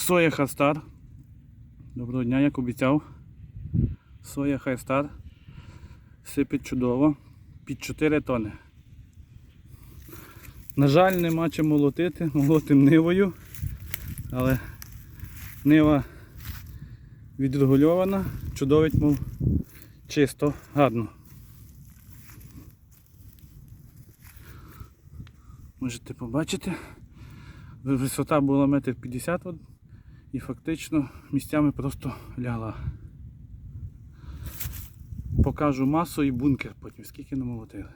Соя Хастар. Доброго дня, як обіцяв. Соя Хайстар. Сипить чудово. Під 4 тони. На жаль, нема чим молотити, молотим нивою. Але нива відрегульована, чудовить, мов чисто, гарно. Можете побачити. Висота була метр п'ятдесят от, і фактично місцями просто лягла. Покажу масу і бункер потім, скільки намолотили.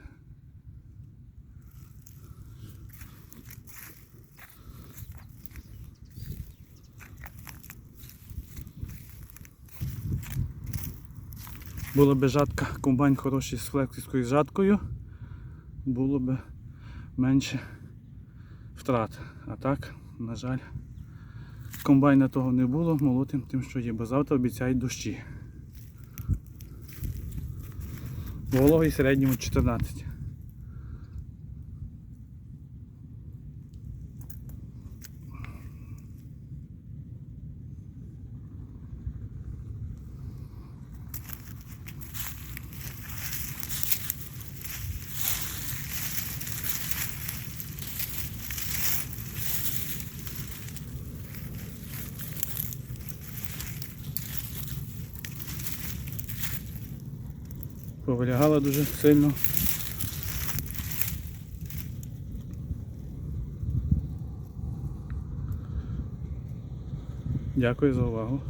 Була би жатка, комбайн хороший з флекторською жаткою, було б менше втрат. А так, на жаль, комбайна того не було, молотим тим, що є, бо завтра обіцяють дощі. Вологий середньому 14. Повилягала дуже сильно. Дякую за увагу.